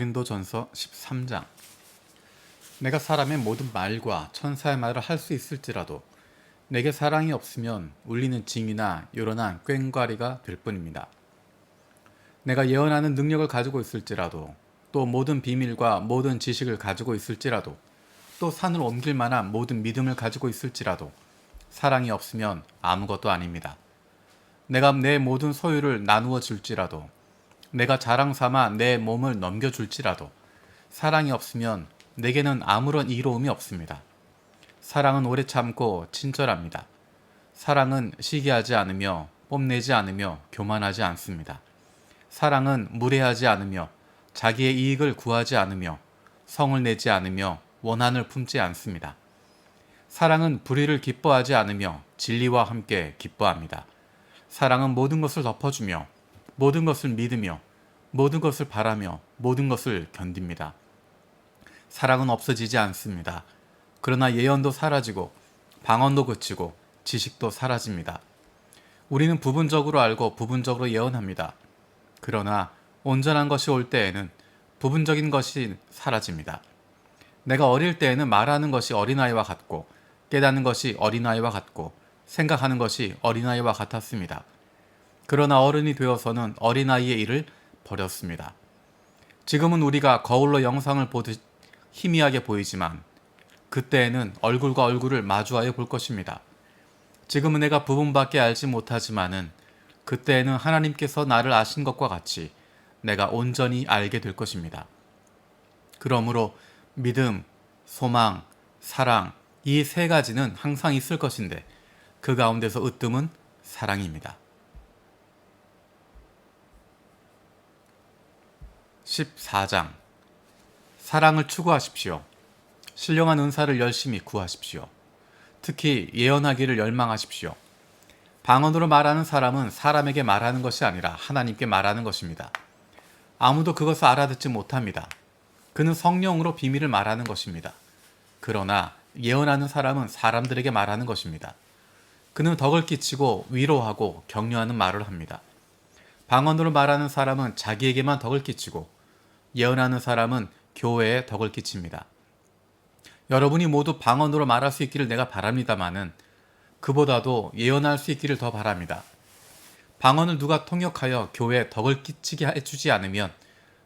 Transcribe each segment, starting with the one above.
고린도전서 13장 내가 사람의 모든 말과 천사의 말을 할 수 있을지라도 내게 사랑이 없으면 울리는 징이나 요란한 꽹과리가 될 뿐입니다. 내가 예언하는 능력을 가지고 있을지라도 또 모든 비밀과 모든 지식을 가지고 있을지라도 또 산을 옮길 만한 모든 믿음을 가지고 있을지라도 사랑이 없으면 아무것도 아닙니다. 내가 내 모든 소유를 나누어 줄지라도 내가 자랑 삼아 내 몸을 넘겨줄지라도 사랑이 없으면 내게는 아무런 이로움이 없습니다. 사랑은 오래 참고 친절합니다. 사랑은 시기하지 않으며 뽐내지 않으며 교만하지 않습니다. 사랑은 무례하지 않으며 자기의 이익을 구하지 않으며 성을 내지 않으며 원한을 품지 않습니다. 사랑은 불의를 기뻐하지 않으며 진리와 함께 기뻐합니다. 사랑은 모든 것을 덮어주며 모든 것을 믿으며 모든 것을 바라며 모든 것을 견딥니다. 사랑은 없어지지 않습니다. 그러나 예언도 사라지고 방언도 그치고 지식도 사라집니다. 우리는 부분적으로 알고 부분적으로 예언합니다. 그러나 온전한 것이 올 때에는 부분적인 것이 사라집니다. 내가 어릴 때에는 말하는 것이 어린아이와 같고 깨닫는 것이 어린아이와 같고 생각하는 것이 어린아이와 같았습니다. 그러나 어른이 되어서는 어린아이의 일을 버렸습니다. 지금은 우리가 거울로 영상을 보듯 희미하게 보이지만 그때에는 얼굴과 얼굴을 마주하여 볼 것입니다. 지금은 내가 부분밖에 알지 못하지만은 그때에는 하나님께서 나를 아신 것과 같이 내가 온전히 알게 될 것입니다. 그러므로 믿음, 소망, 사랑 이 세 가지는 항상 있을 것인데 그 가운데서 으뜸은 사랑입니다. 14장 사랑을 추구하십시오. 신령한 은사를 열심히 구하십시오. 특히 예언하기를 열망하십시오. 방언으로 말하는 사람은 사람에게 말하는 것이 아니라 하나님께 말하는 것입니다. 아무도 그것을 알아듣지 못합니다. 그는 성령으로 비밀을 말하는 것입니다. 그러나 예언하는 사람은 사람들에게 말하는 것입니다. 그는 덕을 끼치고 위로하고 격려하는 말을 합니다. 방언으로 말하는 사람은 자기에게만 덕을 끼치고 예언하는 사람은 교회에 덕을 끼칩니다. 여러분이 모두 방언으로 말할 수 있기를 내가 바랍니다마는 그보다도 예언할 수 있기를 더 바랍니다. 방언을 누가 통역하여 교회에 덕을 끼치게 해주지 않으면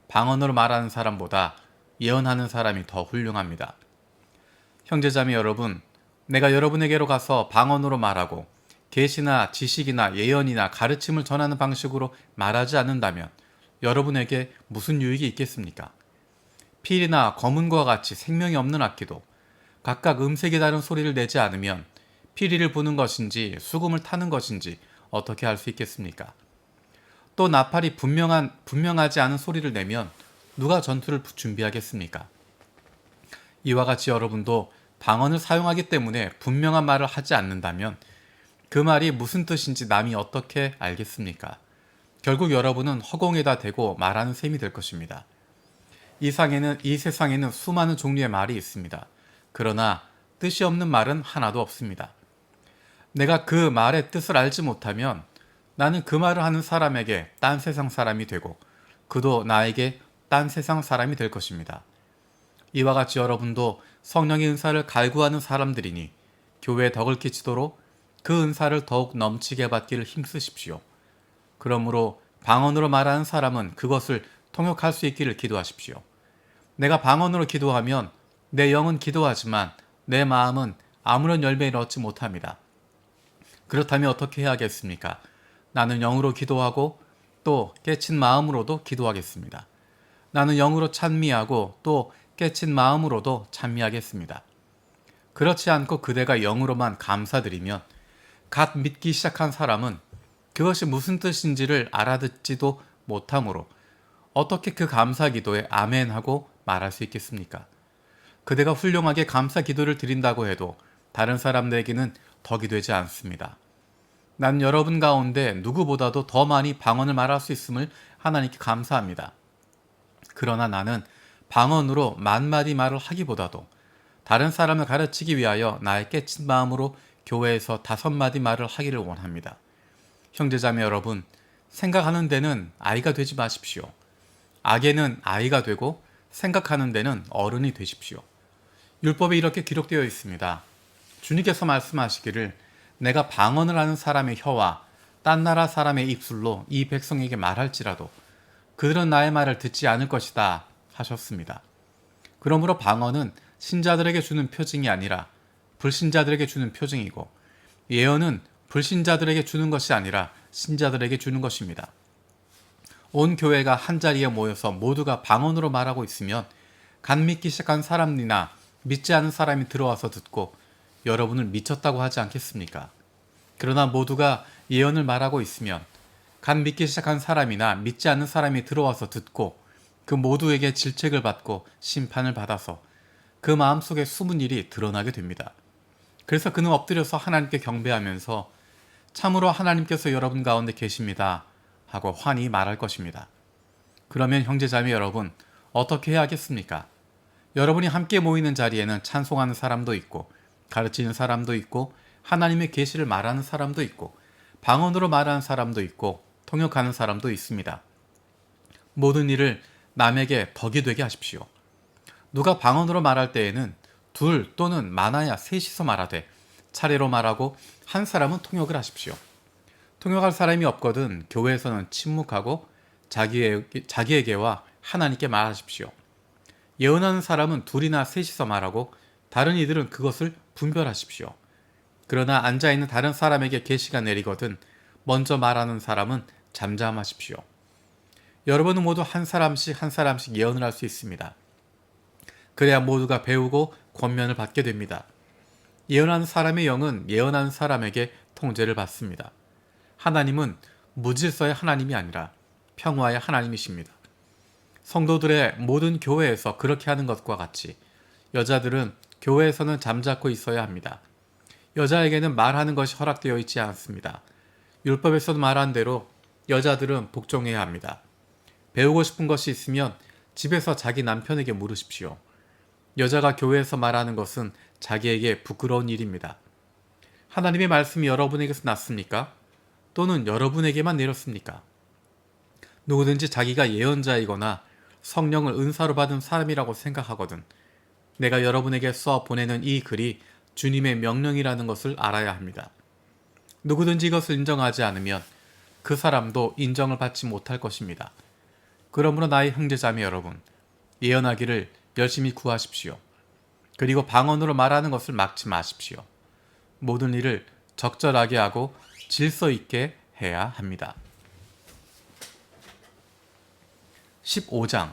방언으로 말하는 사람보다 예언하는 사람이 더 훌륭합니다. 형제자매 여러분, 내가 여러분에게로 가서 방언으로 말하고 계시나 지식이나 예언이나 가르침을 전하는 방식으로 말하지 않는다면 여러분에게 무슨 유익이 있겠습니까? 필이나 검은과 같이 생명이 없는 악기도 각각 음색이 다른 소리를 내지 않으면 피리를 부는 것인지 수금을 타는 것인지 어떻게 할수 있겠습니까? 또 나팔이 분명한 분명하지 않은 소리를 내면 누가 전투를 준비하겠습니까? 이와 같이 여러분도 방언을 사용하기 때문에 분명한 말을 하지 않는다면 그 말이 무슨 뜻인지 남이 어떻게 알겠습니까? 결국 여러분은 허공에다 대고 말하는 셈이 될 것입니다. 이 상에는 이 세상에는 수많은 종류의 말이 있습니다. 그러나 뜻이 없는 말은 하나도 없습니다. 내가 그 말의 뜻을 알지 못하면 나는 그 말을 하는 사람에게 딴 세상 사람이 되고 그도 나에게 딴 세상 사람이 될 것입니다. 이와 같이 여러분도 성령의 은사를 갈구하는 사람들이니 교회에 덕을 끼치도록 그 은사를 더욱 넘치게 받기를 힘쓰십시오. 그러므로 방언으로 말하는 사람은 그것을 통역할 수 있기를 기도하십시오. 내가 방언으로 기도하면 내 영은 기도하지만 내 마음은 아무런 열매를 얻지 못합니다. 그렇다면 어떻게 해야겠습니까? 나는 영으로 기도하고 또 깨친 마음으로도 기도하겠습니다. 나는 영으로 찬미하고 또 깨친 마음으로도 찬미하겠습니다. 그렇지 않고 그대가 영으로만 감사드리면 갓 믿기 시작한 사람은 그것이 무슨 뜻인지를 알아듣지도 못하므로 어떻게 그 감사 기도에 아멘 하고 말할 수 있겠습니까? 그대가 훌륭하게 감사 기도를 드린다고 해도 다른 사람들에게는 덕이 되지 않습니다. 난 여러분 가운데 누구보다도 더 많이 방언을 말할 수 있음을 하나님께 감사합니다. 그러나 나는 방언으로 만마디 말을 하기보다도 다른 사람을 가르치기 위하여 나의 깨친 마음으로 교회에서 다섯 마디 말을 하기를 원합니다. 형제자매 여러분, 생각하는 데는 아이가 되지 마십시오. 악에는 아이가 되고 생각하는 데는 어른이 되십시오. 율법에 이렇게 기록되어 있습니다. 주님께서 말씀하시기를 내가 방언을 하는 사람의 혀와 딴 나라 사람의 입술로 이 백성에게 말할지라도 그들은 나의 말을 듣지 않을 것이다 하셨습니다. 그러므로 방언은 신자들에게 주는 표징이 아니라 불신자들에게 주는 표징이고 예언은 불신자들에게 주는 것이 아니라 신자들에게 주는 것입니다. 온 교회가 한 자리에 모여서 모두가 방언으로 말하고 있으면 간 믿기 시작한 사람이나 믿지 않은 사람이 들어와서 듣고 여러분을 미쳤다고 하지 않겠습니까? 그러나 모두가 예언을 말하고 있으면 간 믿기 시작한 사람이나 믿지 않는 사람이 들어와서 듣고 그 모두에게 질책을 받고 심판을 받아서 그 마음속에 숨은 일이 드러나게 됩니다. 그래서 그는 엎드려서 하나님께 경배하면서 참으로 하나님께서 여러분 가운데 계십니다. 하고 환히 말할 것입니다. 그러면 형제자매 여러분, 어떻게 해야 하겠습니까? 여러분이 함께 모이는 자리에는 찬송하는 사람도 있고, 가르치는 사람도 있고, 하나님의 계시를 말하는 사람도 있고, 방언으로 말하는 사람도 있고, 통역하는 사람도 있습니다. 모든 일을 남에게 덕이 되게 하십시오. 누가 방언으로 말할 때에는 둘 또는 많아야 셋이서 말하되 차례로 말하고 한 사람은 통역을 하십시오. 통역할 사람이 없거든 교회에서는 침묵하고 자기에게, 자기에게와 하나님께 말하십시오. 예언하는 사람은 둘이나 셋이서 말하고 다른 이들은 그것을 분별하십시오. 그러나 앉아 있는 다른 사람에게 계시가 내리거든 먼저 말하는 사람은 잠잠하십시오. 여러분은 모두 한 사람씩 한 사람씩 예언을 할 수 있습니다. 그래야 모두가 배우고 권면을 받게 됩니다. 예언하는 사람의 영은 예언하는 사람에게 통제를 받습니다. 하나님은 무질서의 하나님이 아니라 평화의 하나님이십니다. 성도들의 모든 교회에서 그렇게 하는 것과 같이 여자들은 교회에서는 잠자코 있어야 합니다. 여자에게는 말하는 것이 허락되어 있지 않습니다. 율법에서도 말한 대로 여자들은 복종해야 합니다. 배우고 싶은 것이 있으면 집에서 자기 남편에게 물으십시오. 여자가 교회에서 말하는 것은 자기에게 부끄러운 일입니다. 하나님의 말씀이 여러분에게서 났습니까? 또는 여러분에게만 내렸습니까? 누구든지 자기가 예언자이거나 성령을 은사로 받은 사람이라고 생각하거든 내가 여러분에게 써 보내는 이 글이 주님의 명령이라는 것을 알아야 합니다. 누구든지 이것을 인정하지 않으면 그 사람도 인정을 받지 못할 것입니다. 그러므로 나의 형제자매 여러분, 예언하기를 열심히 구하십시오. 그리고 방언으로 말하는 것을 막지 마십시오. 모든 일을 적절하게 하고 질서 있게 해야 합니다. 15장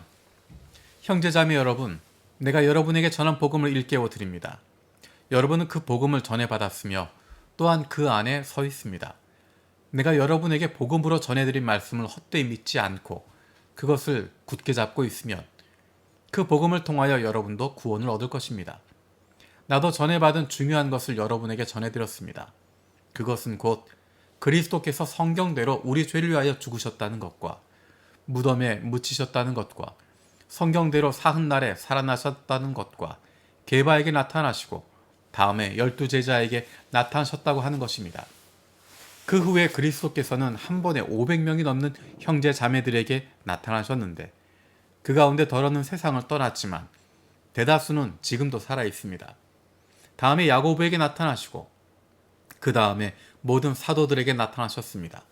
형제자매 여러분, 내가 여러분에게 전한 복음을 일깨워 드립니다. 여러분은 그 복음을 전해 받았으며 또한 그 안에 서 있습니다. 내가 여러분에게 복음으로 전해드린 말씀을 헛되이 믿지 않고 그것을 굳게 잡고 있으면 그 복음을 통하여 여러분도 구원을 얻을 것입니다. 나도 전해받은 중요한 것을 여러분에게 전해드렸습니다. 그것은 곧 그리스도께서 성경대로 우리 죄를 위하여 죽으셨다는 것과 무덤에 묻히셨다는 것과 성경대로 사흔날에 살아나셨다는 것과 게바에게 나타나시고 다음에 열두 제자에게 나타나셨다고 하는 것입니다. 그 후에 그리스도께서는 한 번에 500명이 넘는 형제 자매들에게 나타나셨는데 그 가운데 더러는 세상을 떠났지만 대다수는 지금도 살아 있습니다. 다음에 야고보에게 나타나시고 그 다음에 모든 사도들에게 나타나셨습니다.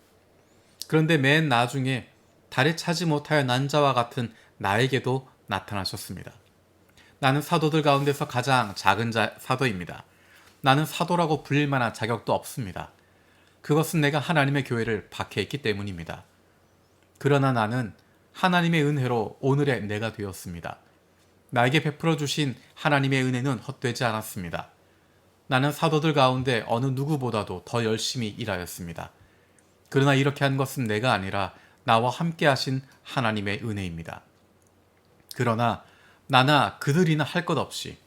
그런데 맨 나중에 달에 차지 못하여 난 자와 같은 나에게도 나타나셨습니다. 나는 사도들 가운데서 가장 작은 자, 사도입니다. 나는 사도라고 불릴 만한 자격도 없습니다. 그것은 내가 하나님의 교회를 박해했기 때문입니다. 그러나 나는 하나님의 은혜로 오늘의 내가 되었습니다. 나에게 베풀어 주신 하나님의 은혜는 헛되지 않았습니다. 나는 사도들 가운데 어느 누구보다도 더 열심히 일하였습니다. 그러나 이렇게 한 것은 내가 아니라 나와 함께 하신 하나님의 은혜입니다. 그러나 나나 그들이나 할 것 없이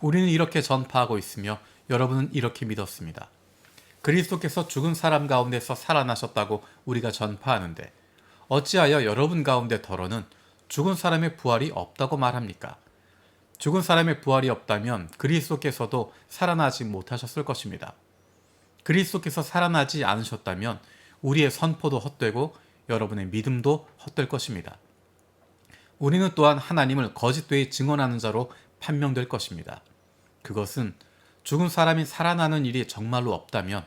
우리는 이렇게 전파하고 있으며 여러분은 이렇게 믿었습니다. 그리스도께서 죽은 사람 가운데서 살아나셨다고 우리가 전파하는데 어찌하여 여러분 가운데 더러는 죽은 사람의 부활이 없다고 말합니까? 죽은 사람의 부활이 없다면 그리스도께서도 살아나지 못하셨을 것입니다. 그리스도께서 살아나지 않으셨다면 우리의 선포도 헛되고 여러분의 믿음도 헛될 것입니다. 우리는 또한 하나님을 거짓되이 증언하는 자로 판명될 것입니다. 그것은 죽은 사람이 살아나는 일이 정말로 없다면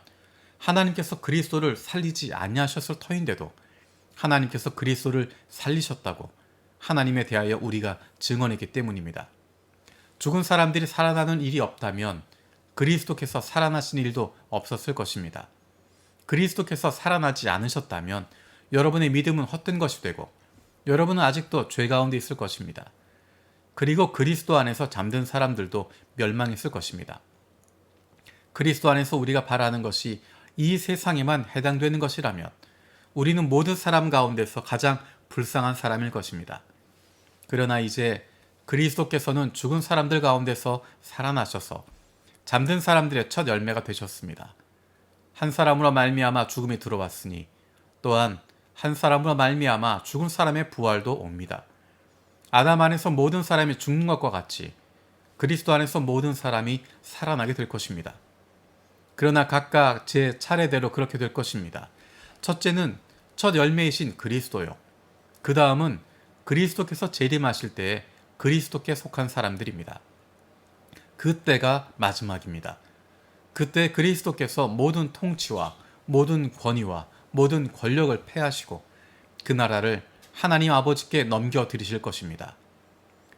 하나님께서 그리스도를 살리지 아니하셨을 터인데도 하나님께서 그리스도를 살리셨다고 하나님에 대하여 우리가 증언했기 때문입니다. 죽은 사람들이 살아나는 일이 없다면 그리스도께서 살아나신 일도 없었을 것입니다. 그리스도께서 살아나지 않으셨다면 여러분의 믿음은 헛된 것이 되고 여러분은 아직도 죄 가운데 있을 것입니다. 그리고 그리스도 안에서 잠든 사람들도 멸망했을 것입니다. 그리스도 안에서 우리가 바라는 것이 이 세상에만 해당되는 것이라면 우리는 모든 사람 가운데서 가장 불쌍한 사람일 것입니다. 그러나 이제 그리스도께서는 죽은 사람들 가운데서 살아나셔서 잠든 사람들의 첫 열매가 되셨습니다. 한 사람으로 말미암아 죽음이 들어왔으니 또한 한 사람으로 말미암아 죽은 사람의 부활도 옵니다. 아담 안에서 모든 사람이 죽는 것과 같이 그리스도 안에서 모든 사람이 살아나게 될 것입니다. 그러나 각각 제 차례대로 그렇게 될 것입니다. 첫째는 첫 열매이신 그리스도요. 그 다음은 그리스도께서 재림하실 때에 그리스도께 속한 사람들입니다. 그때가 마지막입니다. 그때 그리스도께서 모든 통치와 모든 권위와 모든 권력을 패하시고 그 나라를 하나님 아버지께 넘겨 드리실 것입니다.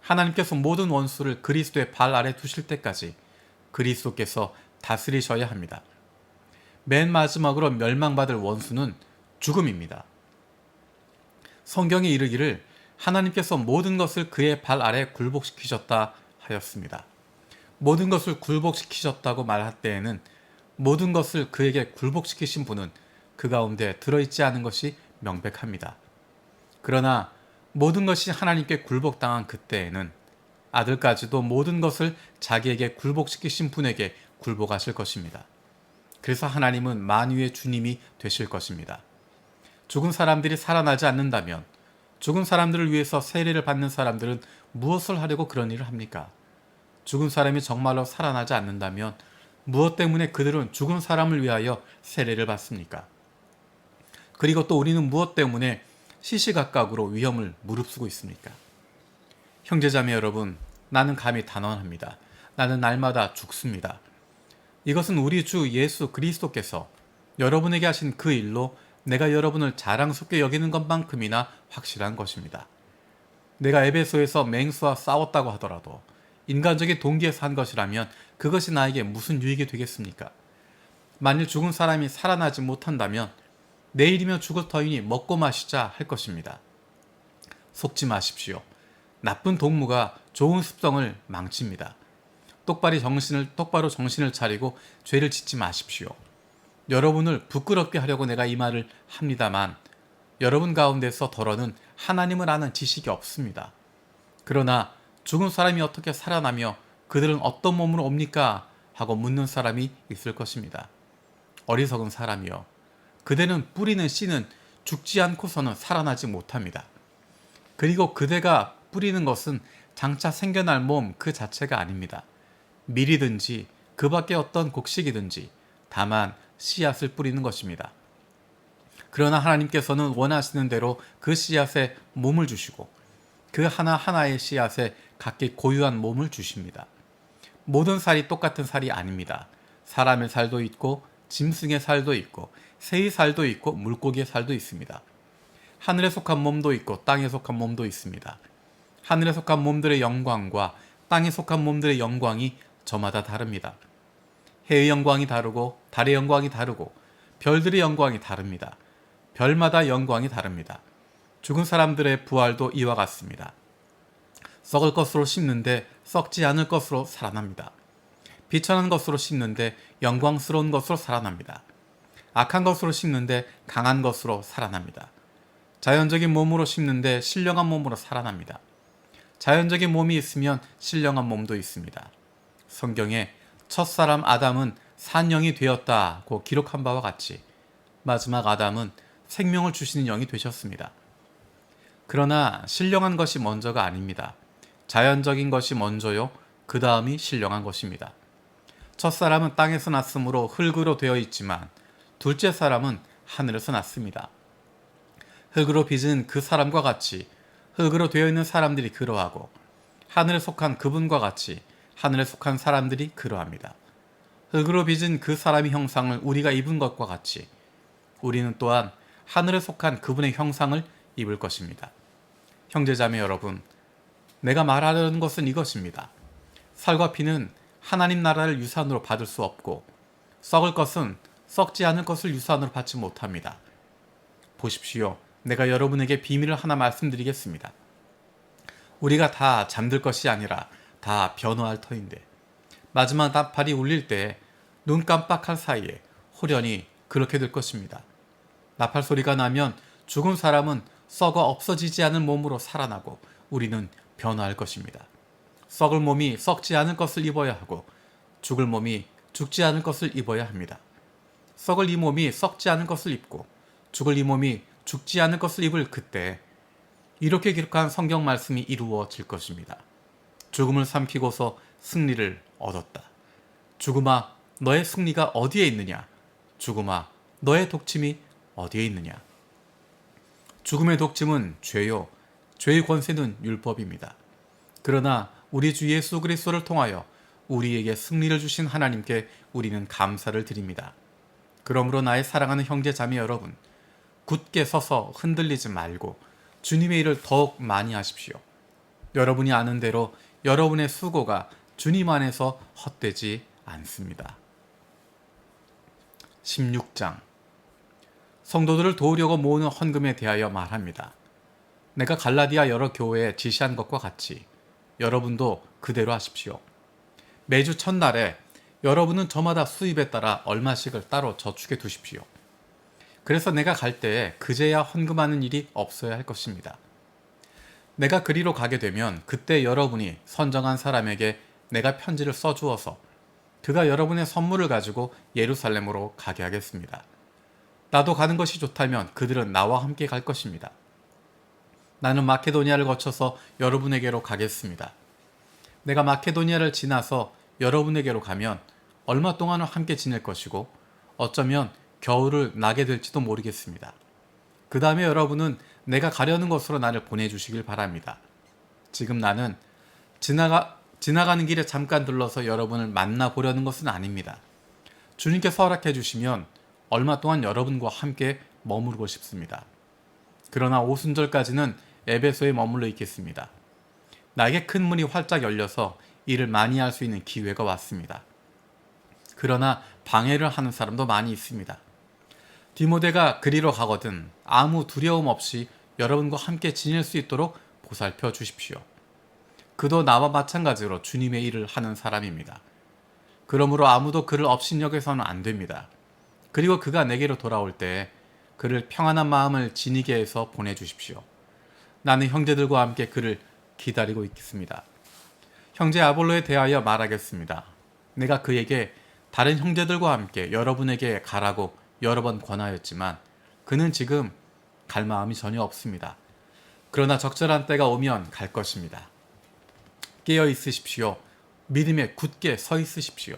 하나님께서 모든 원수를 그리스도의 발 아래 두실 때까지 그리스도께서 다스리셔야 합니다. 맨 마지막으로 멸망받을 원수는 죽음입니다. 성경에 이르기를 하나님께서 모든 것을 그의 발 아래 굴복시키셨다 하였습니다. 모든 것을 굴복시키셨다고 말할 때에는 모든 것을 그에게 굴복시키신 분은 그 가운데 들어있지 않은 것이 명백합니다. 그러나 모든 것이 하나님께 굴복당한 그때에는 아들까지도 모든 것을 자기에게 굴복시키신 분에게 굴복하실 것입니다. 그래서 하나님은 만유의 주님이 되실 것입니다. 죽은 사람들이 살아나지 않는다면 죽은 사람들을 위해서 세례를 받는 사람들은 무엇을 하려고 그런 일을 합니까? 죽은 사람이 정말로 살아나지 않는다면 무엇 때문에 그들은 죽은 사람을 위하여 세례를 받습니까? 그리고 또 우리는 무엇 때문에 시시각각으로 위험을 무릅쓰고 있습니까? 형제자매 여러분, 나는 감히 단언합니다. 나는 날마다 죽습니다. 이것은 우리 주 예수 그리스도께서 여러분에게 하신 그 일로 내가 여러분을 자랑스럽게 여기는 것만큼이나 확실한 것입니다. 내가 에베소에서 맹수와 싸웠다고 하더라도 인간적인 동기에서 한 것이라면 그것이 나에게 무슨 유익이 되겠습니까? 만일 죽은 사람이 살아나지 못한다면 내일이면 죽을 터이니 먹고 마시자 할 것입니다. 속지 마십시오. 나쁜 동무가 좋은 습성을 망칩니다. 똑바로 정신을 똑바로 정신을 차리고 죄를 짓지 마십시오. 여러분을 부끄럽게 하려고 내가 이 말을 합니다만 여러분 가운데서 덜어는 하나님을 아는 지식이 없습니다. 그러나 죽은 사람이 어떻게 살아나며 그들은 어떤 몸으로 옵니까? 하고 묻는 사람이 있을 것입니다. 어리석은 사람이요. 그대는 뿌리는 씨는 죽지 않고서는 살아나지 못합니다. 그리고 그대가 뿌리는 것은 장차 생겨날 몸 그 자체가 아닙니다. 밀이든지 그 밖에 어떤 곡식이든지 다만 씨앗을 뿌리는 것입니다. 그러나 하나님께서는 원하시는 대로 그 씨앗에 몸을 주시고 그 하나하나의 씨앗에 각기 고유한 몸을 주십니다. 모든 살이 똑같은 살이 아닙니다. 사람의 살도 있고 짐승의 살도 있고 새의 살도 있고 물고기의 살도 있습니다. 하늘에 속한 몸도 있고 땅에 속한 몸도 있습니다. 하늘에 속한 몸들의 영광과 땅에 속한 몸들의 영광이 저마다 다릅니다. 해의 영광이 다르고 달의 영광이 다르고 별들의 영광이 다릅니다. 별마다 영광이 다릅니다. 죽은 사람들의 부활도 이와 같습니다. 썩을 것으로 심는데 썩지 않을 것으로 살아납니다. 비천한 것으로 심는데 영광스러운 것으로 살아납니다. 악한 것으로 심는데 강한 것으로 살아납니다. 자연적인 몸으로 심는데 신령한 몸으로 살아납니다. 자연적인 몸이 있으면 신령한 몸도 있습니다. 성경에 첫사람 아담은 산영이 되었다고 기록한 바와 같이 마지막 아담은 생명을 주시는 영이 되셨습니다. 그러나 신령한 것이 먼저가 아닙니다. 자연적인 것이 먼저요. 그 다음이 신령한 것입니다. 첫 사람은 땅에서 났으므로 흙으로 되어 있지만 둘째 사람은 하늘에서 났습니다. 흙으로 빚은 그 사람과 같이 흙으로 되어 있는 사람들이 그러하고 하늘에 속한 그분과 같이 하늘에 속한 사람들이 그러합니다. 흙으로 빚은 그 사람의 형상을 우리가 입은 것과 같이 우리는 또한 하늘에 속한 그분의 형상을 입을 것입니다. 형제자매 여러분, 내가 말하려는 것은 이것입니다. 살과 피는 하나님 나라를 유산으로 받을 수 없고 썩을 것은 썩지 않을 것을 유산으로 받지 못합니다. 보십시오. 내가 여러분에게 비밀을 하나 말씀드리겠습니다. 우리가 다 잠들 것이 아니라 다 변화할 터인데 마지막 나팔이 울릴 때 눈 깜빡할 사이에 호련히 그렇게 될 것입니다. 나팔 소리가 나면 죽은 사람은 썩어 없어지지 않은 몸으로 살아나고 우리는 변화할 것입니다. 썩을 몸이 썩지 않을 것을 입어야 하고 죽을 몸이 죽지 않을 것을 입어야 합니다. 썩을 이 몸이 썩지 않을 것을 입고 죽을 이 몸이 죽지 않을 것을 입을 그때 이렇게 기록한 성경 말씀이 이루어질 것입니다. 죽음을 삼키고서 승리를 얻었다. 죽음아, 너의 승리가 어디에 있느냐? 죽음아, 너의 독침이 어디에 있느냐? 죽음의 독침은 죄요. 죄의 권세는 율법입니다. 그러나 우리 주 예수 그리스도를 통하여 우리에게 승리를 주신 하나님께 우리는 감사를 드립니다. 그러므로 나의 사랑하는 형제 자매 여러분, 굳게 서서 흔들리지 말고 주님의 일을 더욱 많이 하십시오. 여러분이 아는 대로 여러분의 수고가 주님 안에서 헛되지 않습니다. 16장 성도들을 도우려고 모으는 헌금에 대하여 말합니다. 내가 갈라디아 여러 교회에 지시한 것과 같이 여러분도 그대로 하십시오. 매주 첫날에 여러분은 저마다 수입에 따라 얼마씩을 따로 저축해 두십시오. 그래서 내가 갈 때에 그제야 헌금하는 일이 없어야 할 것입니다. 내가 그리로 가게 되면 그때 여러분이 선정한 사람에게 내가 편지를 써주어서 그가 여러분의 선물을 가지고 예루살렘으로 가게 하겠습니다. 나도 가는 것이 좋다면 그들은 나와 함께 갈 것입니다. 나는 마케도니아를 거쳐서 여러분에게로 가겠습니다. 내가 마케도니아를 지나서 여러분에게로 가면 얼마 동안은 함께 지낼 것이고 어쩌면 겨울을 나게 될지도 모르겠습니다. 그 다음에 여러분은 내가 가려는 곳으로 나를 보내주시길 바랍니다. 지금 나는 지나가, 지나가는 길에 잠깐 들러서 여러분을 만나보려는 것은 아닙니다. 주님께서 허락해 주시면 얼마 동안 여러분과 함께 머무르고 싶습니다. 그러나 오순절까지는 에베소에 머물러 있겠습니다. 나에게 큰 문이 활짝 열려서 일을 많이 할 수 있는 기회가 왔습니다. 그러나 방해를 하는 사람도 많이 있습니다. 디모데가 그리로 가거든 아무 두려움 없이 여러분과 함께 지낼 수 있도록 보살펴 주십시오. 그도 나와 마찬가지로 주님의 일을 하는 사람입니다. 그러므로 아무도 그를 업신여겨서는 안 됩니다. 그리고 그가 내게로 돌아올 때 그를 평안한 마음을 지니게 해서 보내주십시오. 나는 형제들과 함께 그를 기다리고 있겠습니다. 형제 아볼로에 대하여 말하겠습니다. 내가 그에게 다른 형제들과 함께 여러분에게 가라고 여러 번 권하였지만 그는 지금 갈 마음이 전혀 없습니다. 그러나 적절한 때가 오면 갈 것입니다. 깨어 있으십시오. 믿음에 굳게 서 있으십시오.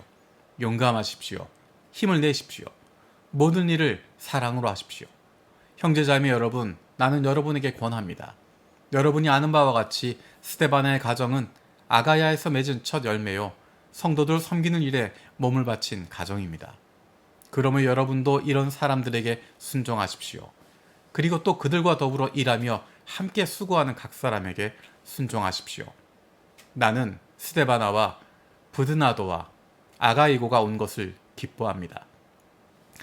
용감하십시오. 힘을 내십시오. 모든 일을 사랑으로 하십시오. 형제자매 여러분, 나는 여러분에게 권합니다. 여러분이 아는 바와 같이 스테바나의 가정은 아가야에서 맺은 첫 열매요. 성도들 섬기는 일에 몸을 바친 가정입니다. 그러면 여러분도 이런 사람들에게 순종하십시오. 그리고 또 그들과 더불어 일하며 함께 수고하는 각 사람에게 순종하십시오. 나는 스테바나와 부드나도와 아가이고가 온 것을 기뻐합니다.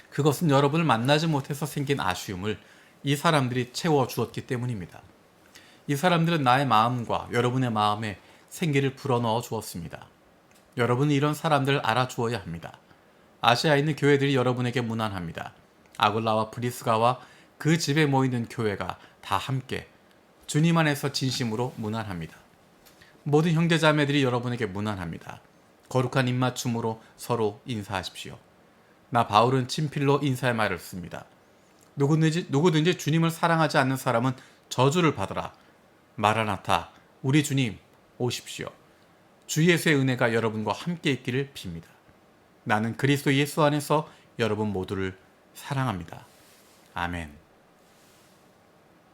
그것은 여러분을 만나지 못해서 생긴 아쉬움을 이 사람들이 채워 주었기 때문입니다. 이 사람들은 나의 마음과 여러분의 마음에 생기를 불어넣어 주었습니다. 여러분은 이런 사람들을 알아주어야 합니다. 아시아에 있는 교회들이 여러분에게 무난합니다. 아굴라와 브리스가와 그 집에 모이는 교회가 다 함께 주님 안에서 진심으로 무난합니다. 모든 형제자매들이 여러분에게 무난합니다. 거룩한 입맞춤으로 서로 인사하십시오. 나 바울은 친필로 인사의 말을 씁니다. 누구든지, 누구든지 주님을 사랑하지 않는 사람은 저주를 받으라. 마라나타, 우리 주님 오십시오. 주 예수의 은혜가 여러분과 함께 있기를 빕니다. 나는 그리스도 예수 안에서 여러분 모두를 사랑합니다. 아멘.